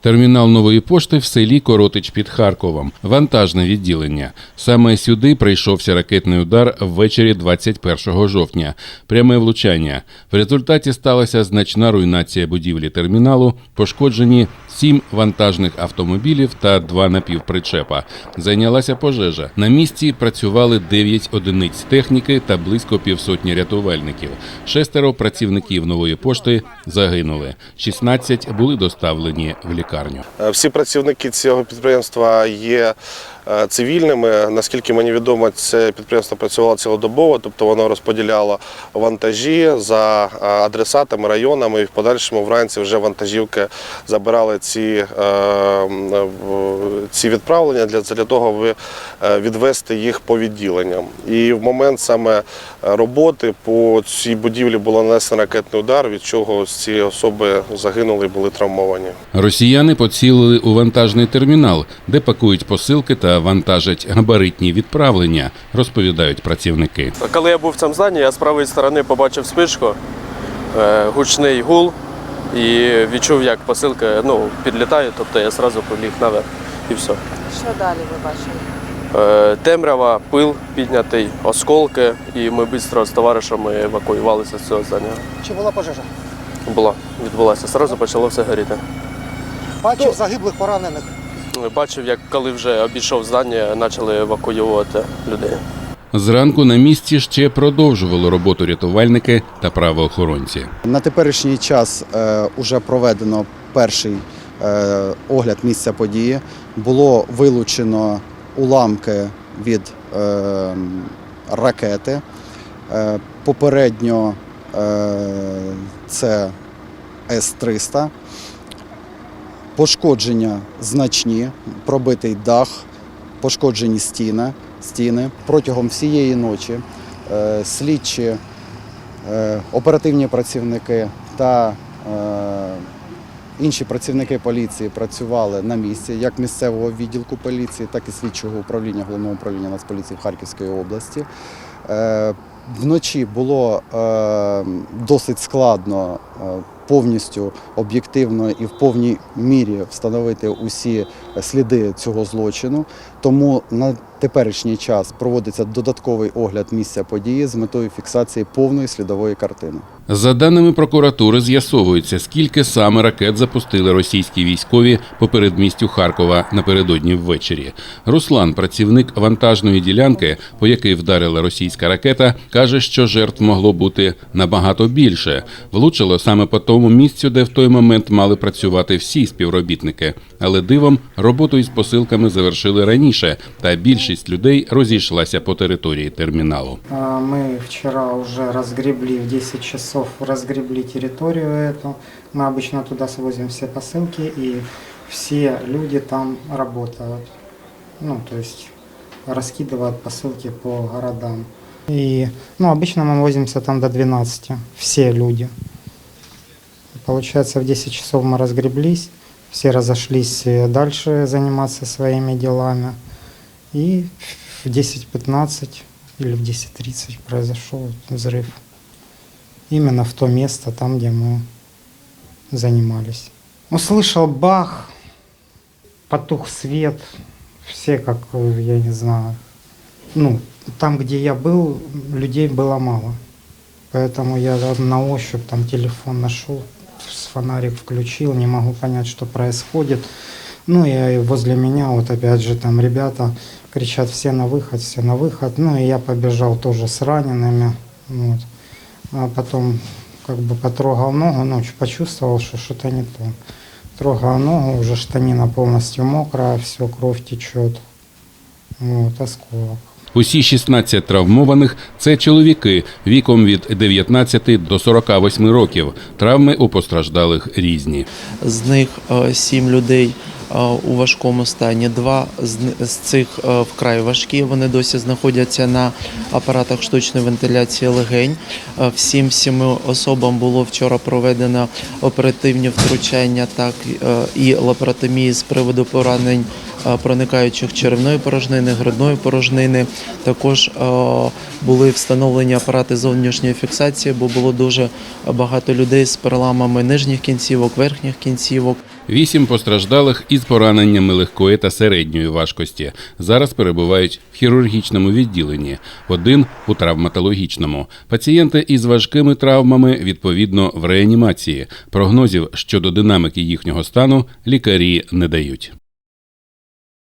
Термінал нової пошти в селі Коротич під Харковом. Вантажне відділення. Саме сюди прийшовся ракетний удар ввечері 21 жовтня. Пряме влучання. В результаті сталася значна руйнація будівлі терміналу. Пошкоджені сім вантажних автомобілів та два напівпричепа. Зайнялася пожежа. На місці працювали 9 одиниць техніки та близько півсотні рятувальників. Шестеро працівників нової пошти загинули. 16 були доставлені в лікарню. Е, Всі працівники цього підприємства є цивільними. Наскільки мені відомо, це підприємство працювало цілодобово, тобто воно розподіляло вантажі за е, адресатами, районами, і в подальшому вранці вже вантажівки забирали ці, е, ці відправлення для, для того, аби е, відвести їх по відділенням. І в момент саме е, роботи по цій будівлі було нанесено ракетний удар, від чого ці особи загинули і були травмовані. Росіяни поцілили у вантажний термінал, де пакують посилки та вантажать габаритні відправлення, розповідають працівники. Коли я був в цьому зданні, я з правої сторони побачив спишку, е, гучний гул і відчув, як посилки ну, підлітають, тобто я одразу поліг наверх і все. Що далі ви бачили? Е, Темрява, пил піднятий, осколки, і ми швидко з товаришами евакуювалися з цього здання. Чи була пожежа? Була, відбулася. Зразу почало все горіти. Бачив загиблих поранених. Бачив, як коли вже обійшов здання, почали евакуювати людей. Зранку на місці ще продовжували роботу рятувальники та правоохоронці. На теперішній час е, уже проведено перший е, огляд місця події. Було вилучено уламки від е, ракети. Е, попередньо е, це С-300. Пошкодження значні, пробитий дах, пошкоджені стіни. стіни. Протягом всієї ночі е, слідчі е, оперативні працівники та е, інші працівники поліції працювали на місці, як місцевого відділку поліції, так і слідчого управління головного управління Нацполіції в Харківській області. Вночі було досить складно повністю об'єктивно і в повній мірі встановити усі сліди цього злочину. Тому на теперішній час проводиться додатковий огляд місця події з метою фіксації повної слідової картини. За даними прокуратури, з'ясовується, скільки саме ракет запустили російські військові по передмістю Харкова напередодні ввечері. Руслан, працівник вантажної ділянки, по якій вдарила російська ракета, каже, що жертв могло бути набагато більше. Влучило саме по тому місцю, де в той момент мали працювати всі співробітники. Але дивом роботу із посилками завершили раніше, та більшість людей розійшлася по території терміналу. А, Мы вчера уже разгребли в 10 часов, разгребли территорию эту. Мы обычно туда свозим все посылки, и все люди там работают. Ну, то есть раскидывают посылки по городам. И, ну, обычно мы возимся там до 12, все люди. Получается, в 10 часов мы разгреблись, все разошлись э, дальше заниматься своими делами. И в 10-15 или в 10.30 произошел взрыв. Именно в то место, там, где мы занимались. Услышал бах, потух свет, все как, я не знаю, ну, там, где я был, людей было мало. Поэтому я на ощупь там телефон нашел, фонарик включил, не могу понять, что происходит. Ну и возле меня вот опять же там ребята кричат все на выход, все на выход. Ну и я побежал тоже с ранеными. Вот. А потом как бы потрогал ногу, ну ч- почувствовал, что что-то не то. Трогал ногу, уже штанина полностью мокрая, все, кровь течет. Вот, осколок. Усі 16 травмованих це чоловіки віком від 19 до 48 років. Травми у постраждалих різні. з них е, сім людей е, у важкому стані. Два з цих е, вкрай важкі. Вони досі знаходяться на апаратах штучної вентиляції легень. Е, Всім сіми особам було вчора проведено оперативні втручання, так е, і лапаротомії з приводу поранень. Е, Проникаючих черевної порожнини, грудної порожнини також е, були встановлені апарати зовнішньої фіксації, бо було дуже багато людей з переламами нижніх кінцівок, верхніх кінцівок. Вісім постраждалих із пораненнями легкої та середньої важкості зараз перебувають в хірургічному відділенні, один у травматологічному. Пацієнти із важкими травмами відповідно в реанімації. Прогнозів щодо динаміки їхнього стану лікарі не дають.